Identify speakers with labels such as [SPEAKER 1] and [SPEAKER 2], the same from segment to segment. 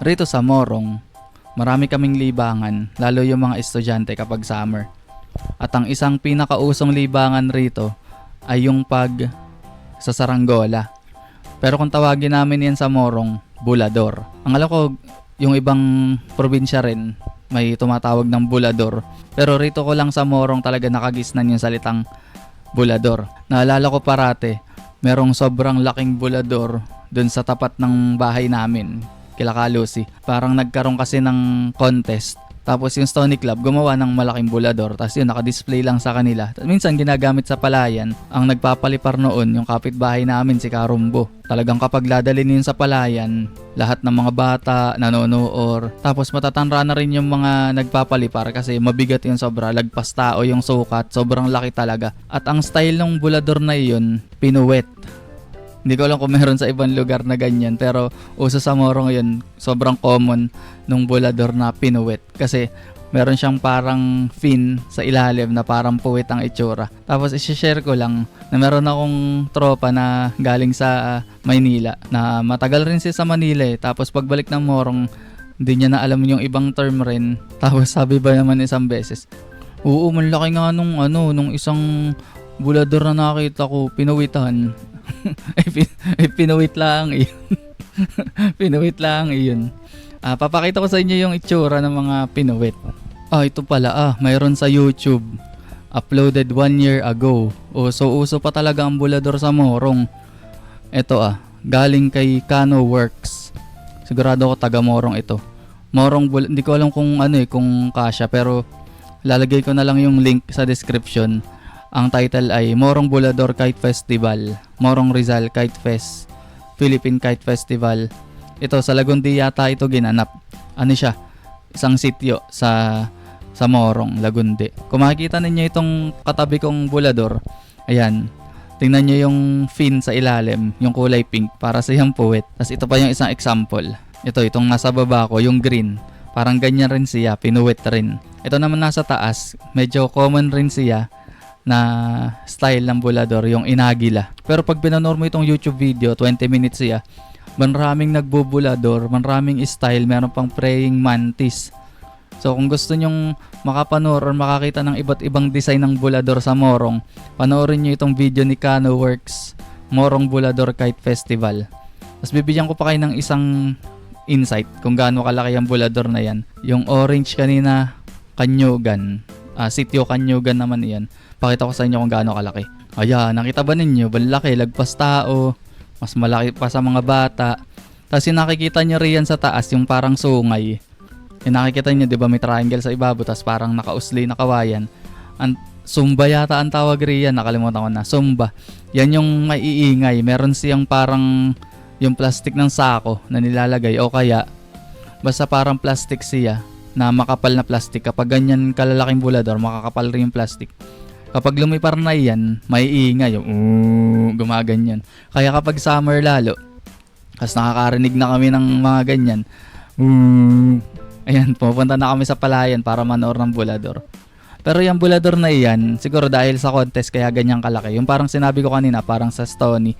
[SPEAKER 1] Rito sa Morong, marami kaming libangan, lalo yung mga estudyante kapag summer. At ang isang pinakausong libangan rito ay yung pag sa saranggola. Pero kung tawagin namin yan sa Morong, bulador. Ang alam ko, yung ibang probinsya rin, may tumatawag ng bulador. Pero rito ko lang sa Morong talaga nakagisnan yung salitang bulador. Naalala ko parate, merong sobrang laking bulador dun sa tapat ng bahay namin, kila Kalusi. Parang nagkaroon kasi ng contest. Tapos yung Stony Club gumawa ng malaking bulador. Tapos yun, naka-display lang sa kanila. Tapos minsan ginagamit sa palayan. Ang nagpapalipar noon, yung kapitbahay namin, si Karumbo. Talagang kapag ladalin yun sa palayan, lahat ng mga bata nanonoor. Tapos matatanra na rin yung mga nagpapalipar kasi mabigat yung sobra. Lagpas tao yung sukat. Sobrang laki talaga. At ang style ng bulador na yun, pinuwet. Hindi ko alam kung meron sa ibang lugar na ganyan pero uso sa Morong yun, sobrang common nung bulador na pinuwet kasi meron siyang parang fin sa ilalim na parang puwit ang itsura. Tapos isi-share ko lang na meron akong tropa na galing sa ah, Maynila na matagal rin siya sa Manila eh. Tapos pagbalik ng Morong, hindi niya na alam yung ibang term rin. Tapos sabi ba naman isang beses, Oo, malaki nga nung ano, nung isang bulador na nakita ko, pinuwitan. Ay, pin- ay, pinuwit lang iyon. pinuwit lang iyon. Ah, papakita ko sa inyo yung itsura ng mga pinuwit. Ah, ito pala ah, mayroon sa YouTube. Uploaded one year ago. O, so uso pa talaga ang bulador sa Morong. Ito ah, galing kay Kano Works. Sigurado ako taga Morong ito. Morong bul- hindi ko alam kung ano eh, kung kasya pero lalagay ko na lang yung link sa description. Ang title ay Morong Bulador Kite Festival, Morong Rizal Kite Fest, Philippine Kite Festival. Ito sa Lagundi yata ito ginanap. Ano siya? Isang sityo sa sa Morong, Lagundi. Kung makikita ninyo itong katabi kong bulador, ayan, tingnan nyo yung fin sa ilalim, yung kulay pink, para sa yung puwet. Tapos ito pa yung isang example. Ito, itong nasa baba ko, yung green. Parang ganyan rin siya, pinuwet rin. Ito naman nasa taas, medyo common rin siya na style ng bulador, yung inagila. Pero pag pinanood mo itong YouTube video, 20 minutes siya, maraming nagbubulador, maraming style, meron pang praying mantis. So kung gusto nyong makapanood or makakita ng iba't ibang design ng bulador sa Morong, panoorin nyo itong video ni Kano Works, Morong Bulador Kite Festival. Tapos bibigyan ko pa kayo ng isang insight kung gaano kalaki ang bulador na yan. Yung orange kanina, Kanyugan. Ah, sitio Kanyugan naman yan. Pakita ko sa inyo kung gaano kalaki. Ayan, nakita ba ninyo? Balaki, lagpas tao. Mas malaki pa sa mga bata. Tapos yung nakikita nyo riyan sa taas, yung parang sungay. Yung nakikita nyo, di ba may triangle sa ibabaw, tapos parang nakausli na kawayan. Ang Sumba yata ang tawag riyan, nakalimutan ko na. Sumba. Yan yung maiingay. Meron siyang parang yung plastic ng sako na nilalagay o kaya basta parang plastic siya na makapal na plastic. Kapag ganyan kalalaking bulador, makakapal rin yung plastic. Kapag lumipar na yan, may ingay. Yung "Uh", gumaganyan. Kaya kapag summer lalo, kasi nakakarinig na kami ng mga ganyan. "Uh", Ayan, pupunta na kami sa palayan para manoor ng bulador. Pero yung bulador na iyan, siguro dahil sa contest kaya ganyang kalaki. Yung parang sinabi ko kanina, parang sa Stony.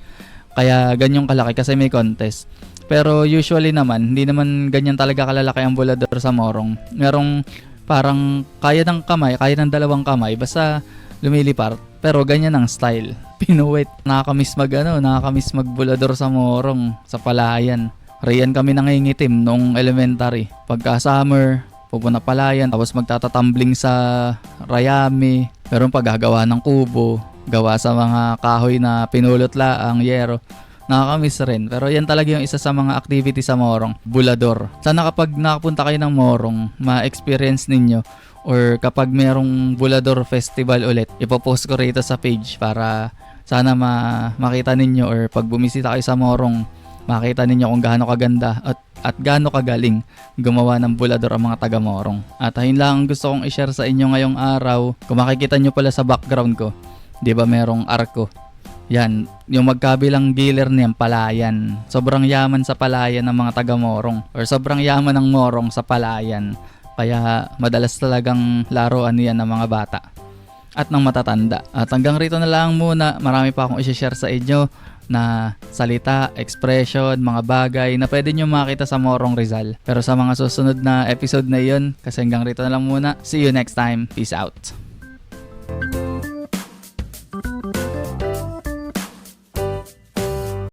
[SPEAKER 1] Kaya ganyang kalaki kasi may contest. Pero usually naman, hindi naman ganyan talaga kalalaki ang bulador sa Morong. Merong parang kaya ng kamay, kaya ng dalawang kamay, basta lumilipar. Pero ganyan ang style. Pinuwit. Nakakamiss mag ano, nakakamiss magbulador sa Morong, sa palayan. Riyan kami nangingitim nung elementary. Pagka summer, pupunta palayan, tapos magtatatumbling sa rayami. Meron pa gagawa ng kubo, gawa sa mga kahoy na pinulot laang, yero. Nakakamiss rin. Pero yan talaga yung isa sa mga activity sa Morong, bulador. Sana kapag nakapunta kayo ng Morong, ma-experience ninyo or kapag merong bulador festival ulit, ipopost ko rito sa page para sana ma makita ninyo or pag bumisita kayo sa Morong, makita ninyo kung gaano kaganda at at gaano kagaling gumawa ng bulador ang mga taga Morong. At ayun lang ang gusto kong i-share sa inyo ngayong araw. Kung makikita nyo pala sa background ko, 'di ba merong arko? Yan, yung magkabilang giler niyan, palayan. Sobrang yaman sa palayan ng mga taga Morong or sobrang yaman ng Morong sa palayan. Kaya madalas talagang laruan niyan ng mga bata at ng matatanda. At hanggang rito na lang muna. Marami pa akong i-share sa inyo. na salita, expression, mga bagay na pwede nyo makita sa Morong Rizal. Pero sa mga susunod na episode na iyon, kasi hanggang rito na lang muna. See you next time. Peace out.